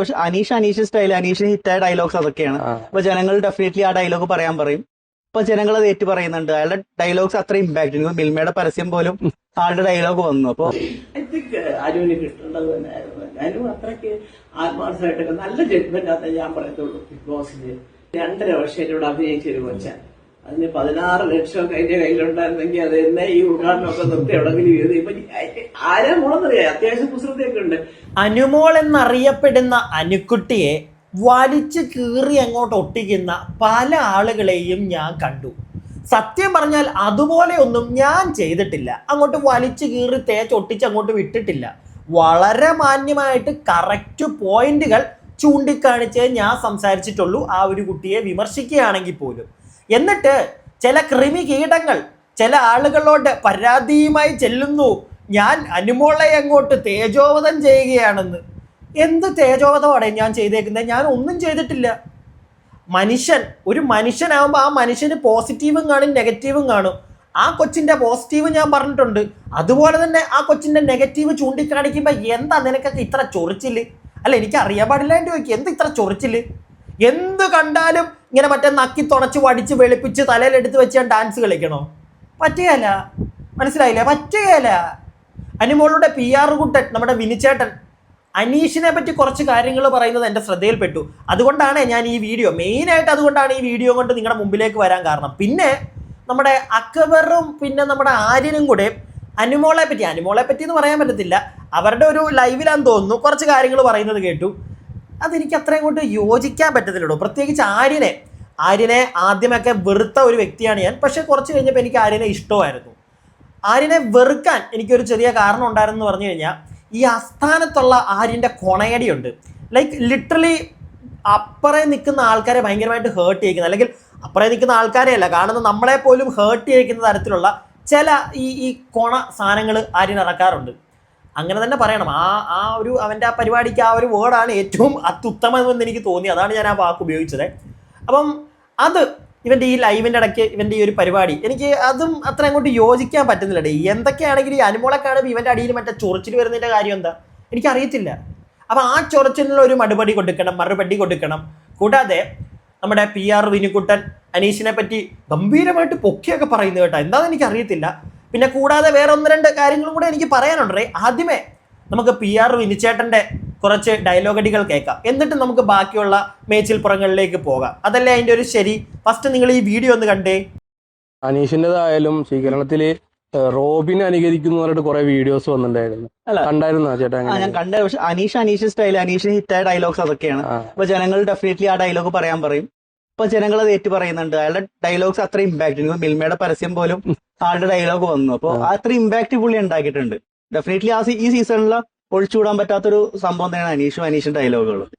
പക്ഷെ അനീഷ് അനീഷ് സ്റ്റൈൽ അനീഷ് ഹിറ്റായ ഡയലോഗ്സ് അതൊക്കെയാണ്. അപ്പൊ ജനങ്ങൾ ഡെഫിനറ്റ്ലി ആ ഡയലോഗ് പറയാൻ പറയും. അപ്പൊ ജനങ്ങൾ അത് ഏറ്റു പറയുന്നുണ്ട്. അയാളുടെ ഡയലോഗ്സ് അത്ര ഇമ്പാക്ട് എനിക്ക് മിൽമയുടെ പരസ്യം പോലും ആളുടെ ഡയലോഗ് വന്നു. അപ്പൊ ഐ തിങ്ക് അനുവിന് കിട്ടേണ്ടത് തന്നെയായിരുന്നു അനു അത്രയ്ക്ക് ആത്മാർത്ഥമായിട്ടൊക്കെ നല്ല ജഡ്ജ്മെന്റ് ആണെന്ന് ഞാൻ പറയത്തുള്ളൂ ബിഗ് ബോസിൽ രണ്ടര വർഷം ഇവിടെ അഭിനയിച്ച ഒരു കൊച്ചാൻ. അതിന് പതിനാറ് ലക്ഷം അതിന്റെ കയ്യിലുണ്ടായിരുന്നെങ്കിൽ അത് എന്നെ ഈ ഉദ്ഘാടനമൊക്കെ നിർത്തി എവിടെങ്കിലും ചെയ്ത് ഇപ്പൊ അനുമോൾ എന്നറിയപ്പെടുന്ന അനുക്കുട്ടിയെ വലിച്ചു കീറി അങ്ങോട്ട് ഒട്ടിക്കുന്ന പല ആളുകളെയും ഞാൻ കണ്ടു. സത്യം പറഞ്ഞാൽ അതുപോലെ ഒന്നും ഞാൻ ചെയ്തിട്ടില്ല. അങ്ങോട്ട് വലിച്ചു കീറി തേച്ച് ഒട്ടിച്ച് അങ്ങോട്ട് വിട്ടിട്ടില്ല. വളരെ മാന്യമായിട്ട് കറക്റ്റ് പോയിന്റുകൾ ചൂണ്ടിക്കാണിച്ച് ഞാൻ സംസാരിച്ചിട്ടുള്ളൂ. ആ ഒരു കുട്ടിയെ വിമർശിക്കുകയാണെങ്കിൽ പോലും. എന്നിട്ട് ചില കൃമി കീടങ്ങൾ ചില ആളുകളോട് പരാതിയുമായി ചെല്ലുന്നു. ഞാൻ അനുമോളെ അങ്ങോട്ട് തേജോവധം ചെയ്യുകയാണെന്ന്. എന്ത് തേജോവധമാണ് ഞാൻ ചെയ്തേക്കുന്നത്? ഞാൻ ഒന്നും ചെയ്തിട്ടില്ല. മനുഷ്യൻ ഒരു മനുഷ്യനാകുമ്പോൾ ആ മനുഷ്യന് പോസിറ്റീവും കാണും നെഗറ്റീവും കാണും. ആ കൊച്ചിന്റെ പോസിറ്റീവ് ഞാൻ പറഞ്ഞിട്ടുണ്ട്. അതുപോലെ തന്നെ ആ കൊച്ചിന്റെ നെഗറ്റീവ് ചൂണ്ടിക്കാണിക്കുമ്പോൾ എന്താ നിനക്കൊക്കെ ഇത്ര ചൊറിച്ചിൽ? അല്ല എനിക്ക് അറിയാൻ പാടില്ല എന്റെ ചോദിക്കും എന്ത് ഇത്ര ചൊറിച്ചിൽ? എന്ത് കണ്ടാലും ഇങ്ങനെ മറ്റേ നക്കി തുണച്ച് വടിച്ച് വെളുപ്പിച്ച് തലയിലെടുത്ത് വെച്ച് ഞാൻ ഡാൻസ് കളിക്കണോ? പറ്റുകയല്ല മനസ്സിലായില്ല? പറ്റുകയല്ല അനുമോളുടെ പി ആർ കുട്ടൻ നമ്മുടെ വിനിച്ചേട്ടൻ അനീഷിനെ പറ്റി കുറച്ച് കാര്യങ്ങൾ പറയുന്നത് എന്റെ ശ്രദ്ധയിൽപ്പെട്ടു. അതുകൊണ്ടാണ് ഞാൻ ഈ വീഡിയോ മെയിനായിട്ട് അതുകൊണ്ടാണ് ഈ വീഡിയോ കൊണ്ട് നിങ്ങളുടെ മുമ്പിലേക്ക് വരാൻ കാരണം. പിന്നെ നമ്മുടെ അക്ബറും പിന്നെ നമ്മുടെ ആര്യനും കൂടെ അനുമോളെ പറ്റി അനുമോളെ പറ്റി എന്ന് പറയാൻ പറ്റത്തില്ല. അവരുടെ ഒരു ലൈവിലാന്ന് തോന്നുന്നു. കുറച്ച് കാര്യങ്ങൾ പറയുന്നത് കേട്ടു. അതെനിക്ക് അത്രയും കൊണ്ട് യോജിക്കാൻ പറ്റത്തില്ലടോ. പ്രത്യേകിച്ച് ആര്യനെ. ആര്യനെ ആദ്യമൊക്കെ വെറുത്ത ഒരു വ്യക്തിയാണ് ഞാൻ. പക്ഷേ കുറച്ച് കഴിഞ്ഞപ്പോൾ എനിക്ക് ആര്യനെ ഇഷ്ടമായിരുന്നു. ആര്യനെ വെറുക്കാൻ എനിക്കൊരു ചെറിയ കാരണം ഉണ്ടായിരുന്നു എന്ന് പറഞ്ഞു കഴിഞ്ഞാൽ ഈ അസ്ഥാനത്തുള്ള ആര്യന്റെ കൊണയടിയുണ്ട്. ലൈക്ക് ലിറ്ററലി അപ്പറെ നിൽക്കുന്ന ആൾക്കാരെ ഭയങ്കരമായിട്ട് ഹേർട്ട് ചെയ്യിക്കുന്ന. അല്ലെങ്കിൽ അപ്പറെ നിൽക്കുന്ന ആൾക്കാരെയല്ല കാണുന്ന നമ്മളെ പോലും ഹേർട്ട് ചെയ്യിക്കുന്ന തരത്തിലുള്ള ചില ഈ ഈ കൊണ സാധനങ്ങൾ ആര്യൻ ഇറക്കാറുണ്ട്. അങ്ങനെ തന്നെ പറയണം. ആ ആ ഒരു അവന്റെ ആ പരിപാടിക്ക് ആ ഒരു വേർഡാണ് ഏറ്റവും അത്യുത്തമമെന്ന് എനിക്ക് തോന്നി. അതാണ് ഞാൻ ആ വാക്ക് ഉപയോഗിച്ചത്. അപ്പം അത് ഇവന്റെ ഈ ലൈവിന്റെ ഇടയ്ക്ക് ഇവന്റെ ഈ ഒരു പരിപാടി. എനിക്ക് അതും അത്ര അങ്ങോട്ട് യോജിക്കാൻ പറ്റുന്നില്ല ഡേ എന്തൊക്കെയാണെങ്കിലും ഈ അനുമോളെ കാണുമ്പോൾ ഇവന്റെ അടിയിൽ മറ്റേ ചൊറിച്ചിൽ വരുന്നതിന്റെ കാര്യം എന്താ? എനിക്കറിയത്തില്ല. അപ്പം ആ ചൊറിച്ചിലുള്ള ഒരു മറുപടി കൊടുക്കണം മറുപടി കൊടുക്കണം. കൂടാതെ നമ്മുടെ പി ആർ വിനുക്കുട്ടൻ അനീഷിനെ പറ്റി ഗംഭീരമായിട്ട് പൊക്കിയൊക്കെ പറയുന്നത് കേട്ടോ. എന്താണെന്ന് എനിക്ക് അറിയത്തില്ല പിന്നെ കൂടാതെ വേറെ ഒന്ന് രണ്ട് കാര്യങ്ങളും കൂടെ എനിക്ക് പറയാനുണ്ടേ. ആദ്യമേ നമുക്ക് പി ആർ വിനിച്ചേട്ടന്റെ കുറച്ച് ഡയലോഗടികൾ കേൾക്കാം. എന്നിട്ട് നമുക്ക് ബാക്കിയുള്ള മേച്ചിൽ പുറങ്ങളിലേക്ക് പോകാം. അതല്ലേ അതിന്റെ ഒരു ശരി? ഫസ്റ്റ് നിങ്ങൾ ഈ വീഡിയോ ഒന്ന് കണ്ടേ. അനീഷിന്റെതായാലും സ്വീകരണത്തിൽ ഏഹ്, റോബിനെ അനുകരിക്കുന്നു പറഞ്ഞിട്ട് കുറെ വീഡിയോസ് വന്നിട്ടുണ്ടായിരുന്നു. അല്ല. കണ്ടായിരുന്നോ ചേട്ടാ ഞാൻ കണ്ട. പക്ഷെ അനീഷ് അനീഷ് സ്റ്റൈൽ അനീഷിന് ഹിറ്റായ ഡയലോഗ്സ് അതൊക്കെയാണ്. അപ്പൊ ജനങ്ങൾ ഡെഫിനറ്റ്ലി ആ ഡയലോഗ് പറയാൻ പറയും. ഇപ്പൊ ജനങ്ങൾ അത് ഏറ്റു പറയുന്നുണ്ട്. അയാളുടെ ഡയലോഗ്സ് അത്ര ഇമ്പാക്ട് ഉണ്ട് മിൽമയുടെ പരസ്യം പോലും ആളുടെ ഡയലോഗ് വന്നു. അപ്പൊ അത്ര ഇമ്പാക്ട് പുള്ളി ഉണ്ടാക്കിയിട്ടുണ്ട്. ഡെഫിനറ്റ്ലി ആ ഈ സീസണിൽ ഒഴിച്ചുകൂടാൻ പറ്റാത്തൊരു സംഭവം തന്നെയാണ് അനീഷും അനീഷും ഡയലോഗുകളും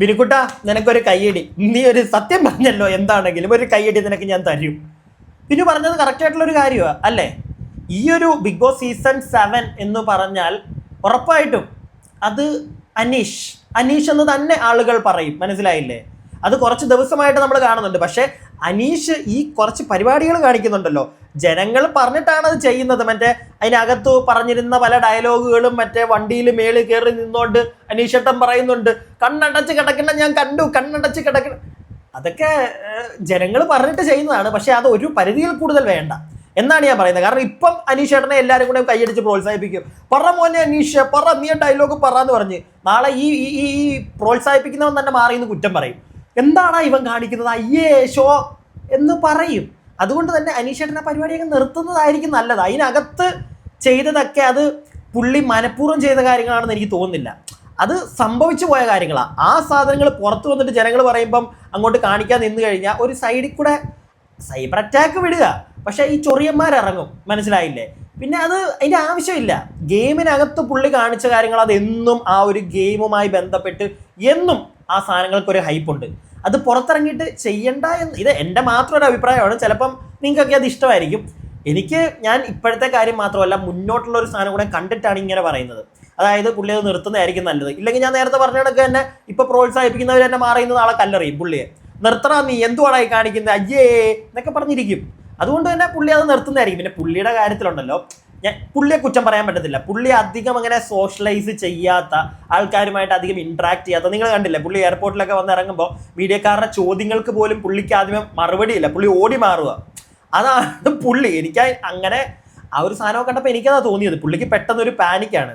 ബിനുക്കുട്ട നിനക്കൊരു കയ്യടി. നീ ഒരു സത്യം പറഞ്ഞല്ലോ എന്താണെങ്കിലും ഒരു കയ്യടി നിനക്ക് ഞാൻ തരും. പിന്നെ പറഞ്ഞത് കറക്റ്റ് ആയിട്ടുള്ള ഒരു കാര്യമാണ് അല്ലേ? ഈ ഒരു ബിഗ് ബോസ് സീസൺ സെവൻ എന്ന് പറഞ്ഞാൽ ഉറപ്പായിട്ടും അത് അനീഷ് അനീഷ് എന്ന് തന്നെ ആളുകൾ പറയും മനസ്സിലായില്ലേ? അത് കുറച്ച് ദിവസമായിട്ട് നമ്മൾ കാണുന്നുണ്ട്. പക്ഷേ അനീഷ് ഈ കുറച്ച് പരിപാടികൾ കാണിക്കുന്നുണ്ടല്ലോ. ജനങ്ങൾ പറഞ്ഞിട്ടാണ് അത് ചെയ്യുന്നത്. മറ്റേ അതിനകത്ത് പറഞ്ഞിരുന്ന പല ഡയലോഗുകളും മറ്റേ വണ്ടിയിൽ മേളിൽ കയറി നിന്നോണ്ട് അനീഷട്ടം പറയുന്നുണ്ട്. കണ്ണടച്ച് കിടക്കണ ഞാൻ കണ്ടു കണ്ണടച്ച് കിടക്കണ അതൊക്കെ ജനങ്ങൾ പറഞ്ഞിട്ട് ചെയ്യുന്നതാണ്. പക്ഷേ അത് ഒരു പരിധിയിൽ കൂടുതൽ വേണ്ട. എന്നാണ് ഞാൻ പറയുന്നത്. കാരണം ഇപ്പം അനീഷേട്ടനെ എല്ലാവരും കൂടെ കൈയടിച്ച് പ്രോത്സാഹിപ്പിക്കും. പറ മോനെ അനീഷ് പറ നീ ഡയലോഗ് പറ എന്ന് പറഞ്ഞ് നാളെ ഈ ഈ ഈ ഈ പ്രോത്സാഹിപ്പിക്കുന്നവൻ തന്നെ മാറിയെന്ന് കുറ്റം പറയും. എന്താണ് ഇവൻ കാണിക്കുന്നത്? അയ്യേ ഷോ എന്ന് പറയും. അതുകൊണ്ട് തന്നെ അനീഷേട്ടൻ ആ പരിപാടിയൊക്കെ നിർത്തുന്നതായിരിക്കും നല്ലത്. അതിനകത്ത് ചെയ്തതൊക്കെ അത് പുള്ളി മനഃപൂർവം ചെയ്ത കാര്യങ്ങളാണെന്ന് എനിക്ക് തോന്നുന്നില്ല. അത് സംഭവിച്ചു പോയ കാര്യങ്ങളാണ് ആ സാധനങ്ങൾ പുറത്തു വന്നിട്ട് ജനങ്ങൾ പറയുമ്പം അങ്ങോട്ട് കാണിക്കാൻ നിന്ന് കഴിഞ്ഞാൽ ഒരു സൈഡിൽ കൂടെ സൈബർ അറ്റാക്ക് വിടുക. പക്ഷേ ഈ ചൊറിയന്മാർ ഇറങ്ങും. മനസ്സിലായില്ലേ? പിന്നെ അത് അതിന്റെ ആവശ്യമില്ല. ഗെയിമിനകത്ത് പുള്ളി കാണിച്ച കാര്യങ്ങൾ അതെന്നും ആ ഒരു ഗെയിമുമായി ബന്ധപ്പെട്ട് എന്നും ആ സാധനങ്ങൾക്കൊരു ഹൈപ്പുണ്ട് അത് പുറത്തിറങ്ങിയിട്ട് ചെയ്യണ്ട എന്ന് ഇത് എന്റെ മാത്രം ഒരു അഭിപ്രായമാണ്. ചിലപ്പം നിങ്ങൾക്കൊക്കെ അത് ഇഷ്ടമായിരിക്കും. എനിക്ക് ഞാൻ ഇപ്പോഴത്തെ കാര്യം മാത്രമല്ല മുന്നോട്ടുള്ള ഒരു സാധനം കൂടെ കണ്ടിട്ടാണ് ഇങ്ങനെ പറയുന്നത്. അതായത് പുള്ളി അത് നിർത്തുന്നതായിരിക്കും നല്ലത്. ഇല്ലെങ്കിൽ ഞാൻ നേരത്തെ പറഞ്ഞ കണക്ക് തന്നെ ഇപ്പോൾ പ്രോത്സാഹിപ്പിക്കുന്നവർ തന്നെ മാറിയുന്ന നാളെ കല്ലെറിയും പുള്ളിയെ. നിർത്തണ നീ എന്തുവാണായി ഈ കാണിക്കുന്നത് അയ്യേ എന്നൊക്കെ പറഞ്ഞിരിക്കും. അതുകൊണ്ട് തന്നെ പുള്ളി അത് നിർത്തുന്നതായിരിക്കും. പിന്നെ പുള്ളിയുടെ കാര്യത്തിലുണ്ടല്ലോ ഞാൻ പുള്ളിയെ കുറ്റം പറയാൻ പറ്റത്തില്ല. പുള്ളി അധികം അങ്ങനെ സോഷ്യലൈസ് ചെയ്യാത്ത ആൾക്കാരുമായിട്ട് അധികം ഇൻട്രാക്ട് ചെയ്യാത്ത നിങ്ങൾ കണ്ടില്ല? പുള്ളി എയർപോർട്ടിലൊക്കെ വന്ന് ഇറങ്ങുമ്പോൾ മീഡിയക്കാരുടെ ചോദ്യങ്ങൾക്ക് പോലും പുള്ളിക്ക് ആദ്യമേ മറുപടിയില്ല പുള്ളി ഓടി മാറുക. അതാണ് പുള്ളി. എനിക്ക് അങ്ങനെ ആ ഒരു സാധനമൊക്കെ കണ്ടപ്പോൾ എനിക്കതാ തോന്നിയത്. പുള്ളിക്ക് പെട്ടെന്ന് ഒരു പാനിക്കാണ്.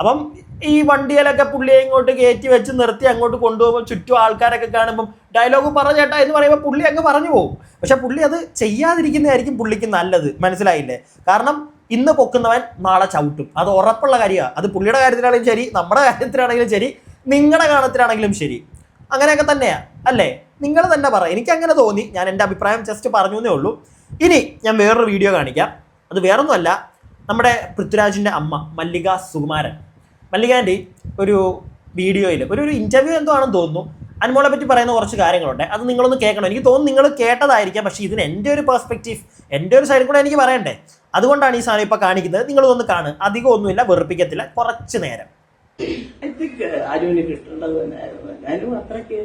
അപ്പം ഈ വണ്ടിയിലൊക്കെ പുള്ളിയെ ഇങ്ങോട്ട് കയറ്റി വെച്ച് നിർത്തി അങ്ങോട്ട് കൊണ്ടുപോകുമ്പോൾ ചുറ്റും ആൾക്കാരൊക്കെ കാണുമ്പോൾ ഡയലോഗ് പറ ചേട്ടാ എന്ന് പറയുമ്പോൾ പുള്ളി അങ്ങ് പറഞ്ഞു പോകും. പക്ഷെ പുള്ളി അത് ചെയ്യാതിരിക്കുന്നതായിരിക്കും പുള്ളിക്ക് നല്ലത്. മനസ്സിലായില്ലേ? കാരണം ഇന്ന് പൊക്കുന്നവൻ നാളെ ചവിട്ടും. അത് ഉറപ്പുള്ള കാര്യമാണ് അത് പുള്ളിയുടെ കാര്യത്തിലാണെങ്കിലും ശരി നമ്മുടെ കാര്യത്തിലാണെങ്കിലും ശരി നിങ്ങളുടെ കാണത്തിലാണെങ്കിലും ശരി. അങ്ങനെയൊക്കെ തന്നെയാണ് അല്ലേ? നിങ്ങൾ തന്നെ പറ. എനിക്ക് അങ്ങനെ തോന്നി. ഞാൻ എന്റെ അഭിപ്രായം ജസ്റ്റ് പറഞ്ഞു എന്നേ ഉള്ളൂ. ഇനി ഞാൻ വേറൊരു വീഡിയോ കാണിക്കാം. അത് വേറൊന്നുമല്ല. നമ്മുടെ പൃഥ്വിരാജിന്റെ അമ്മ മല്ലിക സുകുമാരൻ. മല്ലികാന്റെ ഒരു വീഡിയോയിൽ ഒരു ഒരു ഇന്റർവ്യൂ എന്തോ ആണെന്ന് തോന്നുന്നു. അനുമോളെ പറ്റി പറയുന്ന കുറച്ച് കാര്യങ്ങളുണ്ട്. അത് നിങ്ങളൊന്ന് കേൾക്കണം. എനിക്ക് തോന്നുന്നു നിങ്ങൾ കേട്ടതായിരിക്കാം. പക്ഷേ ഇതിന് എന്റെ ഒരു പെർസ്പെക്റ്റീവ് എന്റെ ഒരു സൈഡിൽ കൂടെ എനിക്ക് പറയണ്ടേ? അതുകൊണ്ടാണ് ഈ സാധനം ഇപ്പൊ കാണിക്കുന്നത്. നിങ്ങൾ ഒന്ന് കാണു അധികം ഒന്നുമില്ല വെറുപ്പിക്കത്തില്ല. കുറച്ച് നേരം. അനുവിന് കിട്ടേണ്ടത് തന്നെയായിരുന്നു. അനു അത്രയ്ക്ക്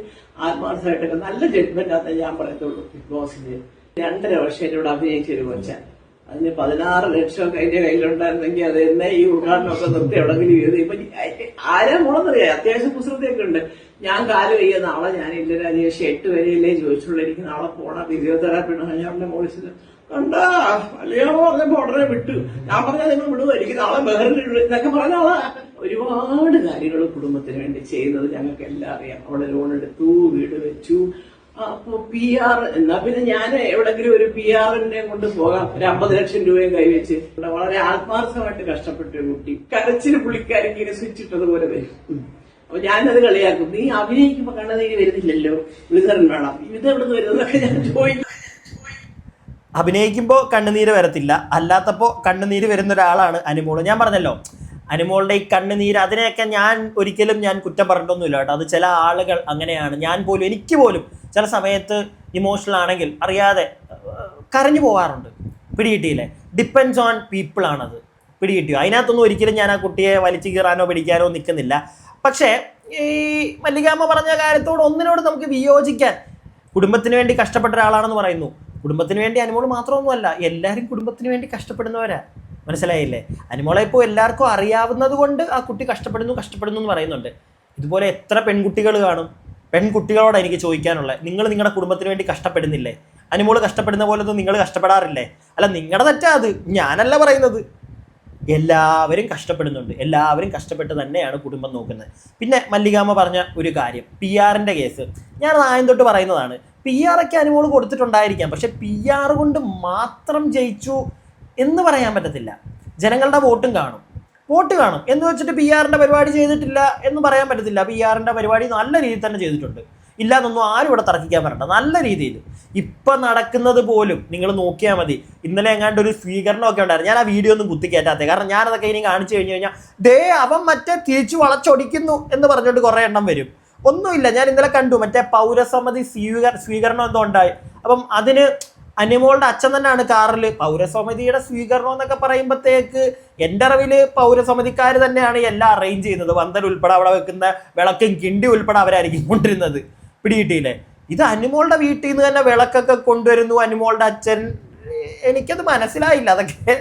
ആത്മാർത്ഥമായിട്ടൊക്കെ നല്ല ജഡ്ജ്മെന്റ് ആണെന്ന് ഞാൻ പറയത്തുള്ളൂ. ബിഗ് ബോസിന് രണ്ടര വർഷം എന്നോട് അഭിനയിച്ചൊരു കൊച്ചാൻ അതിന് പതിനാറ് ലക്ഷമൊക്കെ അതിന്റെ കയ്യിലുണ്ടായിരുന്നെങ്കിൽ അത് എന്നെ ഈ ഉദ്ഘാടനമൊക്കെ നിർത്തി എവിടെങ്കിലും ചെയ്ത് ഇപ്പൊ ആരാ മോളെന്നറിയാം. അത്യാവശ്യം കുസൃതിയൊക്കെ ഉണ്ട്. ഞാൻ കാൽ വയ്യ നാളെ ഞാനില്ല രാജേഷ് എട്ട് വരെയല്ലേ ചോദിച്ചുള്ളൂ. എനിക്ക് നാളെ പോണ. ഫിസിയോതെറാപ്പി ഞാൻ പറഞ്ഞ മോളിച്ചത് കണ്ടാ? അല്ലയോ പറഞ്ഞപ്പോ ഉടനെ വിട്ടു. ഞാൻ പറഞ്ഞാൽ നിങ്ങൾ വിടുക എനിക്ക് നാളെ ബഹറിൽ എന്നൊക്കെ പറഞ്ഞ ആളാ ഒരുപാട് കാര്യങ്ങൾ കുടുംബത്തിന് വേണ്ടി ചെയ്യുന്നത് ഞങ്ങൾക്ക് എല്ലാം അറിയാം. അവിടെ ലോൺ എടുത്തു വീട് വെച്ചു. അപ്പൊ പി ആർ എന്നാ പിന്നെ ഞാൻ എവിടെങ്കിലും ഒരു പി ആറിനെ കൊണ്ട് പോകാം. ഒരു അമ്പത് ലക്ഷം രൂപയും കൈവച്ച്. വളരെ ആത്മാർത്ഥമായിട്ട് കഷ്ടപ്പെട്ട ഒരു കുട്ടി. കരച്ചിൽ പുള്ളിക്കാരിക്ക് ഇങ്ങനെ സ്വിച്ച് ഇട്ടതുപോലെ വരും. അപ്പൊ ഞാനത് കളിയാക്കും. നീ അഭിനയിക്കുമ്പോ കണ്ടത് ഇനി വരുന്നില്ലല്ലോ? വിളിതരൻ വേണം. ഇത് എവിടെ നിന്ന് വരുന്നതൊക്കെ ഞാൻ ചോദിക്കും. അഭിനയിക്കുമ്പോൾ കണ്ണുനീര് വരത്തില്ല. അല്ലാത്തപ്പോൾ കണ്ണുനീര് വരുന്ന ഒരാളാണ് അനുമോൾ ഞാൻ പറഞ്ഞല്ലോ അനുമോളുടെ ഈ കണ്ണുനീര് അതിനെയൊക്കെ ഞാൻ ഒരിക്കലും ഞാൻ കുറ്റം പറഞ്ഞിട്ടൊന്നുമില്ല കേട്ടോ. അത് ചില ആളുകൾ അങ്ങനെയാണ്. ഞാൻ പോലും എനിക്ക് പോലും ചില സമയത്ത് ഇമോഷണൽ ആണെങ്കിൽ അറിയാതെ കരഞ്ഞു പോകാറുണ്ട് പിടികിട്ടിയില്ലേ? ഡിപ്പെൻസ് ഓൺ പീപ്പിൾ ആണത്. പിടികിട്ടിയോ? അതിനകത്തൊന്നും ഒരിക്കലും ഞാൻ ആ കുട്ടിയെ വലിച്ചു കീറാനോ പിടിക്കാനോ നിൽക്കുന്നില്ല. പക്ഷേ ഈ മല്ലികാമ്മ പറഞ്ഞ കാര്യത്തോട് ഒന്നിനോട് നമുക്ക് വിയോജിക്കാൻ കുടുംബത്തിന് വേണ്ടി കഷ്ടപ്പെട്ട ഒരാളാണെന്ന് പറയുന്നു. കുടുംബത്തിന് വേണ്ടി അനുമോൾ മാത്രമൊന്നുമല്ല എല്ലാവരും കുടുംബത്തിന് വേണ്ടി കഷ്ടപ്പെടുന്നവരാ. മനസ്സിലായില്ലേ? അനുമോളെ ഇപ്പോൾ എല്ലാവർക്കും അറിയാവുന്നത് കൊണ്ട് ആ കുട്ടി കഷ്ടപ്പെടുന്നു കഷ്ടപ്പെടുന്നു എന്ന് പറയുന്നുണ്ട്. ഇതുപോലെ എത്ര പെൺകുട്ടികൾ കാണും? പെൺകുട്ടികളോട് എനിക്ക് ചോദിക്കാനുള്ളത് നിങ്ങൾ നിങ്ങളുടെ കുടുംബത്തിന് വേണ്ടി കഷ്ടപ്പെടുന്നില്ലേ? അനുമോൾ കഷ്ടപ്പെടുന്ന പോലെ ഒന്നും നിങ്ങൾ കഷ്ടപ്പെടാറില്ലേ? അല്ല നിങ്ങളുടെ തെറ്റാ അത്. ഞാനല്ല പറയുന്നത്. എല്ലാവരും കഷ്ടപ്പെടുന്നുണ്ട്. എല്ലാവരും കഷ്ടപ്പെട്ട് തന്നെയാണ് കുടുംബം നോക്കുന്നത്. പിന്നെ മല്ലികാമ പറഞ്ഞ ഒരു കാര്യം പി ആറിന്റെ കേസ്. ഞാൻ ആദ്യം തൊട്ട് പറയുന്നതാണ് പി ആർ ഒക്കെ അനുമോൾ കൊടുത്തിട്ടുണ്ടായിരിക്കാം പക്ഷെ പി ആർ കൊണ്ട് മാത്രം ജയിച്ചു എന്ന് പറയാൻ പറ്റത്തില്ല. ജനങ്ങളുടെ വോട്ടും കാണും. വോട്ട് കാണും. എന്ന് വെച്ചിട്ട് പി ആറിന്റെ പരിപാടി ചെയ്തിട്ടില്ല എന്ന് പറയാൻ പറ്റത്തില്ല. പി ആറിന്റെ പരിപാടി നല്ല രീതിയിൽ തന്നെ ചെയ്തിട്ടുണ്ട്. ഇല്ലാന്നൊന്നും ആരും ഇവിടെ തർക്കിക്കാൻ പറ്റണ്ട നല്ല രീതിയിൽ. ഇപ്പം നടക്കുന്നത് പോലും നിങ്ങൾ നോക്കിയാൽ മതി. ഇന്നലെ എങ്ങാണ്ട് ഒരു സ്വീകരണമൊക്കെ ഉണ്ടായിരുന്നു. ഞാൻ ആ വീഡിയോ ഒന്നും കുത്തിക്കയറ്റാത്തത് കാരണം ഞാനതൊക്കെ ഇനി കാണിച്ചു കഴിഞ്ഞു കഴിഞ്ഞാൽ ദേ അവൻ മറ്റേ തിരിച്ചു വളച്ചൊടിക്കുന്നു എന്ന് പറഞ്ഞുകൊണ്ട് കുറേ എണ്ണം വരും. ഒന്നുമില്ല. ഞാൻ ഇന്നലെ കണ്ടു. മറ്റേ പൗരസമിതി സ്വീകര സ്വീകരണം എന്തോ ഉണ്ടായി. അപ്പം അതിന് അനിമോളുടെ അച്ഛൻ തന്നെയാണ് കാറിൽ പൗരസമിതിയുടെ സ്വീകരണം എന്നൊക്കെ പറയുമ്പോഴത്തേക്ക് എന്റെ അറിവിൽ പൗരസമിതിക്കാർ തന്നെയാണ് എല്ലാം അറേഞ്ച് ചെയ്യുന്നത്. വന്തൽ ഉൾപ്പെടെ അവിടെ വെക്കുന്ന വിളക്കും കിണ്ടി ഉൾപ്പെടെ അവരായിരിക്കും കൊണ്ടിരുന്നത്. പിടികിട്ടിയില്ലേ? ഇത് അനുമോളുടെ വീട്ടിൽ നിന്ന് തന്നെ വിളക്കൊക്കെ കൊണ്ടുവരുന്നു അനുമോളുടെ അച്ഛൻ. എനിക്കത് മനസ്സിലായില്ല അതൊക്കെ.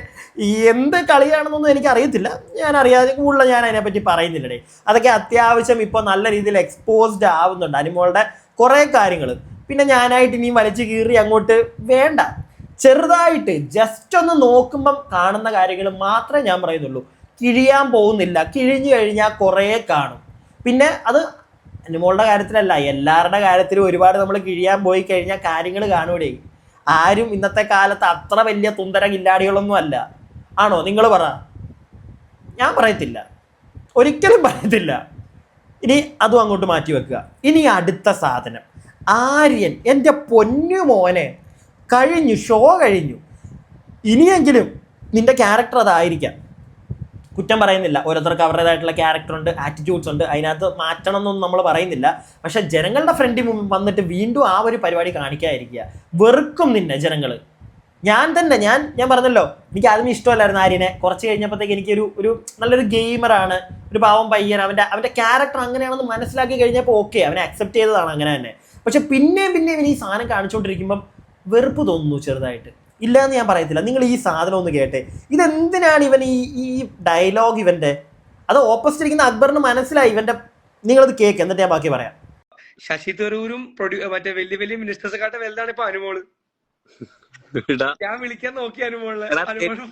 എന്ത് കളിയാണെന്നൊന്നും എനിക്ക് അറിയത്തില്ല ഞാൻ അറിയാതെ കൂടുതൽ ഞാൻ അതിനെപ്പറ്റി പറയുന്നില്ലടേ. അതൊക്കെ അത്യാവശ്യം ഇപ്പോൾ നല്ല രീതിയിൽ എക്സ്പോസ്ഡ് ആവുന്നുണ്ട് അനുമോളുടെ കുറേ കാര്യങ്ങൾ. പിന്നെ ഞാനായിട്ട് ഇനിയും വലിച്ചു കീറി അങ്ങോട്ട് വേണ്ട. ചെറുതായിട്ട് ജസ്റ്റ് ഒന്ന് നോക്കുമ്പം കാണുന്ന കാര്യങ്ങൾ മാത്രമേ ഞാൻ പറയുന്നുള്ളൂ. കിഴിയാൻ പോകുന്നില്ല. കിഴിഞ്ഞു കഴിഞ്ഞാൽ കുറേ കാണും. പിന്നെ അത് അനുമോളുടെ കാര്യത്തിലല്ല എല്ലാവരുടെ കാര്യത്തിലും ഒരുപാട് നമ്മൾ കിഴിയാൻ പോയി കഴിഞ്ഞാൽ കാര്യങ്ങൾ കാണൂടെ. ആരും ഇന്നത്തെ കാലത്ത് അത്ര വലിയ തുന്തര കില്ലാടികളൊന്നും അല്ല. ആണോ? നിങ്ങൾ പറ. ഞാൻ പറയത്തില്ല. ഒരിക്കലും പറയത്തില്ല. ഇനി അതും അങ്ങോട്ട് മാറ്റി വെക്കുക. ഇനി അടുത്ത സാധനം. ആര്യൻ എന്റെ പൊന്നു മോനെ കഴിഞ്ഞു ഷോ കഴിഞ്ഞു. ഇനിയെങ്കിലും നിന്റെ ക്യാരക്ടർ അതായിരിക്കാം. കുറ്റം പറയുന്നില്ല. ഓരോരുത്തർക്ക് അവരുടേതായിട്ടുള്ള ക്യാരക്ടർ ഉണ്ട് ആറ്റിറ്റ്യൂഡ്സ് ഉണ്ട്. അതിനകത്ത് മാറ്റണം എന്നൊന്നും നമ്മൾ പറയുന്നില്ല. പക്ഷെ ജനങ്ങളുടെ ഫ്രണ്ടിൽ വന്നിട്ട് വീണ്ടും ആ ഒരു പരിപാടി കാണിക്കാതിരിക്കുക. വെറുക്കും നിന്നെ ജനങ്ങൾ ഞാൻ തന്നെ ഞാൻ ഞാൻ പറഞ്ഞല്ലോ എനിക്ക് ആദ്യം ഇഷ്ടമല്ലായിരുന്നു ആര്യനെ. കുറച്ച് കഴിഞ്ഞപ്പോഴത്തേക്ക് എനിക്കൊരു ഒരു നല്ലൊരു ഗെയിമറാണ് ഒരു പാവം പയ്യൻ. അവന്റെ അവന്റെ ക്യാരക്ടർ അങ്ങനെയാണെന്ന് മനസ്സിലാക്കി കഴിഞ്ഞപ്പോൾ ഓക്കെ അവനെ അക്സെപ്റ്റ് ചെയ്തതാണ് അങ്ങനെ തന്നെ. പക്ഷെ പിന്നെയും പിന്നെയും ഇനി ഈ സാധനം കാണിച്ചുകൊണ്ടിരിക്കുമ്പം വെറുപ്പ് തോന്നുന്നു ചെറുതായിട്ട്. ഇല്ല എന്ന് ഞാൻ പറയത്തില്ല. നിങ്ങൾ ഈ സാധനം ഒന്ന് കേട്ടെ. ഇതെന്തിനാണ് ഇവൻ ഈ ഈ ഡയലോഗ് ഇവന്റെ അത് ഓപ്പോസിറ്റ് ഇരിക്കുന്ന അക്ബറിന് മനസ്സിലായി ഇവന്റെ നിങ്ങളത് കേക്ക്. എന്നിട്ട് ഞാൻ ബാക്കി പറയാം. ശശി തരൂരും മറ്റേ വലിയ വലിയ മിനിസ്റ്റേഴ്സെക്കാട്ടെ വലുതാണ് ഇപ്പൊ അനുമോൾ. ഞാൻ വിളിക്കാൻ നോക്കി അനുമോൾ.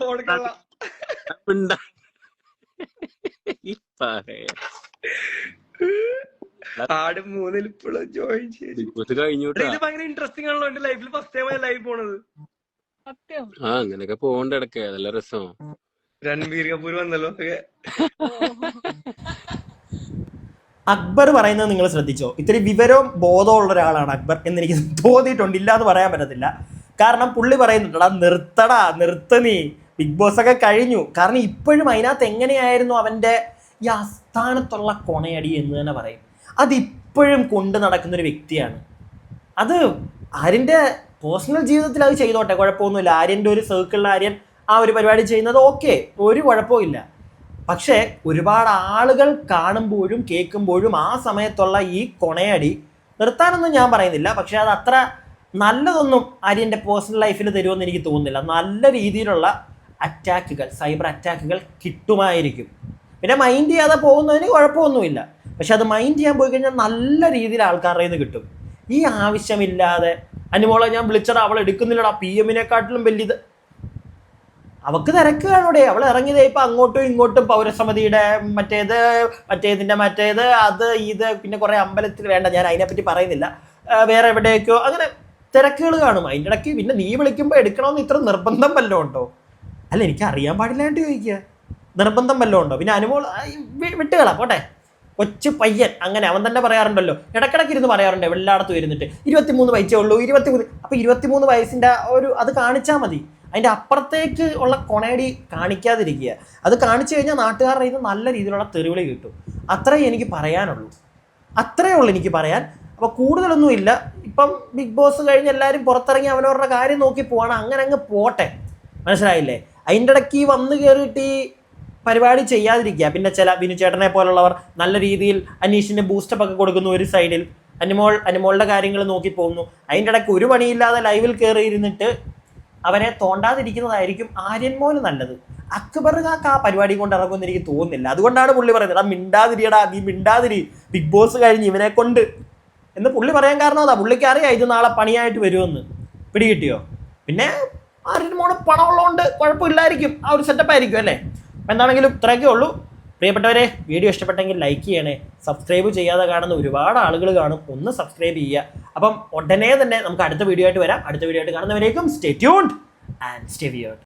ഫോൺ. ആട് മൂന്നിൽ ഇപ്പോഴും ജോയിൻ ചെയ്തു. ബിഗ് കഴിഞ്ഞു ഇത് ഭയങ്കര ഇൻട്രസ്റ്റിംഗ് ആണല്ലോ എന്റെ ലൈഫിൽ ഫസ്റ്റ് ടൈം ലൈവ് പോണത്. ആ അങ്ങനെയൊക്കെ പോകണ്ട ഇടയ്ക്ക് അതല്ല രസം. രൺബീർ കപൂർ വന്നല്ലോ അക്ബർ പറയുന്നത് നിങ്ങൾ ശ്രദ്ധിച്ചോ? ഇത്തിരി വിവരവും ബോധമുള്ള ഒരാളാണ് അക്ബർ എന്ന് എനിക്ക് തോന്നിയിട്ടുണ്ട്. ഇല്ല എന്ന് പറയാൻ പറ്റത്തില്ല. കാരണം പുള്ളി പറയുന്നുണ്ടടാ നിർത്തടാ നിർത്ത നീ. ബിഗ് ബോസ് ഒക്കെ കഴിഞ്ഞു. കാരണം ഇപ്പോഴും അതിനകത്ത് എങ്ങനെയായിരുന്നു അവന്റെ ഈ ആസ്ഥാനത്തുള്ള കൊണയടി എന്ന് തന്നെ പറയും. അതിപ്പോഴും കൊണ്ട് നടക്കുന്ന ഒരു വ്യക്തിയാണ്. അത് ആര്യന്റെ പേഴ്സണൽ ജീവിതത്തിൽ അത് ചെയ്തോട്ടെ കുഴപ്പമൊന്നുമില്ല. ആര്യന്റെ ഒരു സർക്കിളിൽ ആര്യൻ ആ ഒരു പരിപാടി ചെയ്യുന്നത് ഓക്കെ ഒരു കുഴപ്പമില്ല പക്ഷേ ഒരുപാട് ആളുകൾ കാണുമ്പോഴും കേൾക്കുമ്പോഴും ആ സമയത്തുള്ള ഈ കൊണയടി നിർത്താനൊന്നും ഞാൻ പറയുന്നില്ല. പക്ഷേ അത് അത്ര നല്ലതൊന്നും ആര്യന്റെ പേഴ്സണൽ ലൈഫിൽ തരുമെന്ന് എനിക്ക് തോന്നുന്നില്ല. നല്ല രീതിയിലുള്ള അറ്റാക്കുകൾ സൈബർ അറ്റാക്കുകൾ കിട്ടുമായിരിക്കും. പിന്നെ മൈൻഡ് ചെയ്യാതെ പോകുന്നതിന് കുഴപ്പമൊന്നുമില്ല. പക്ഷെ അത് മൈൻഡ് ചെയ്യാൻ പോയി കഴിഞ്ഞാൽ നല്ല രീതിയിൽ ആൾക്കാരുടെ കിട്ടും. ഈ ആവശ്യമില്ലാതെ അനുമോളെ ഞാൻ വിളിച്ചടാ അവൾ എടുക്കുന്നില്ലടാ. പി എമ്മിനെക്കാട്ടിലും വലിയത് അവക്ക് തിരക്കുകയാണോടെ അവൾ ഇറങ്ങിയതേ ഇപ്പൊ അങ്ങോട്ടും ഇങ്ങോട്ടും പൗരസമിതിയുടെ മറ്റേത് മറ്റേതിന്റെ മറ്റേത് അത് ഇത് പിന്നെ കുറേ അമ്പലത്തിൽ വേണ്ട ഞാൻ അതിനെപ്പറ്റി പറയുന്നില്ല. വേറെ എവിടെയൊക്കെയോ അങ്ങനെ തിരക്കുകൾ കാണും. അതിന്റെ ഇടയ്ക്ക് പിന്നെ നീ വിളിക്കുമ്പോൾ എടുക്കണമെന്ന് ഇത്ര നിർബന്ധം വല്ലതും ഉണ്ടോ? അല്ല എനിക്ക് അറിയാൻ പാടില്ലാണ്ട് ചോദിക്കുക നിർബന്ധം വല്ലതും ഉണ്ടോ? പിന്നെ അനുമോൾ ആ, വി- വിട്ടുകളാ പോട്ടെ. കൊച്ചു പയ്യൻ അങ്ങനെ അവൻ തന്നെ പറയാറുണ്ടല്ലോ. ഇടക്കിടക്ക് ഇരുന്ന് പറയാറുണ്ട് എല്ലായിടത്തും ഇരുന്നിട്ട് ഇരുപത്തിമൂന്ന് വയസ്സേ ഉള്ളൂ ഇരുപത്തിമൂന്ന് അപ്പൊ ഇരുപത്തിമൂന്ന് വയസ്സിന്റെ ഒരു അത് കാണിച്ചാൽ മതി. അതിന്റെ അപ്പുറത്തേക്ക് ഉള്ള കൊണേടി കാണിക്കാതിരിക്കുക. അത് കാണിച്ചു കഴിഞ്ഞാൽ നാട്ടുകാരുടെ ഇത് നല്ല രീതിയിലുള്ള തെറിവിളി കിട്ടും. അത്രേ എനിക്ക് പറയാനുള്ളൂ. അത്രേ ഉള്ളൂ എനിക്ക് പറയാൻ. അപ്പോൾ കൂടുതലൊന്നും ഇല്ല. ഇപ്പം ബിഗ് ബോസ് കഴിഞ്ഞ് എല്ലാവരും പുറത്തിറങ്ങി അവനവരുടെ കാര്യം നോക്കി പോവാണ്. അങ്ങനെ അങ്ങ് പോട്ടെ. മനസ്സിലായില്ലേ? അതിന്റെ ഇടയ്ക്ക് വന്ന് കയറിയിട്ട് ഈ പരിപാടി ചെയ്യാതിരിക്കുക. പിന്നെ ചില ബിനു ചേട്ടനെ പോലുള്ളവർ നല്ല രീതിയിൽ അനീഷിന് ബൂസ്റ്റപ്പ് ഒക്കെ കൊടുക്കുന്നു ഒരു സൈഡിൽ അനുമോൾ അനുമോളുടെ കാര്യങ്ങൾ നോക്കി പോകുന്നു. അതിന്റെ ഇടയ്ക്ക് ഒരു പണിയില്ലാതെ ലൈവിൽ കയറി ഇരുന്നിട്ട് അവനെ തോണ്ടാതിരിക്കുന്നതായിരിക്കും ആര്യന്മോന് നല്ലത്. അക്ബർ കാക്ക ആ പരിപാടി കൊണ്ട് ഇറങ്ങുമെന്ന് എനിക്ക് തോന്നുന്നില്ല. അതുകൊണ്ടാണ് പുള്ളി പറയുന്നത് എടാ മിണ്ടാതിരിയടാ നീ മിണ്ടാതിരി. ബിഗ് ബോസ് കഴിഞ്ഞ് ഇവനെ കൊണ്ട്. എന്ന് പുള്ളി പറയാൻ കാരണം അതാ. പുള്ളിക്ക് അറിയാം ഇത് നാളെ പണിയായിട്ട് വരുമെന്ന്. പിടികിട്ടിയോ? പിന്നെ ആര്യൻമോന് പണമുള്ളതുകൊണ്ട് കുഴപ്പമില്ലായിരിക്കും. ആ ഒരു സെറ്റപ്പ് ആയിരിക്കും അല്ലേ? അപ്പം എന്താണെങ്കിലും ഇത്രയൊക്കെ ഉള്ളൂ. പ്രിയപ്പെട്ടവരെ വീഡിയോ ഇഷ്ടപ്പെട്ടെങ്കിൽ ലൈക്ക് ചെയ്യണേ. സബ്സ്ക്രൈബ് ചെയ്യാതെ കാണുന്ന ഒരുപാട് ആളുകൾ കാണും. ഒന്ന് സബ്സ്ക്രൈബ് ചെയ്യുക. അപ്പം ഉടനെ തന്നെ നമുക്ക് അടുത്ത വീഡിയോ ആയിട്ട് വരാം. അടുത്ത വീഡിയോ ആയിട്ട് കാണുന്നവരേക്കും stay tuned and stay weird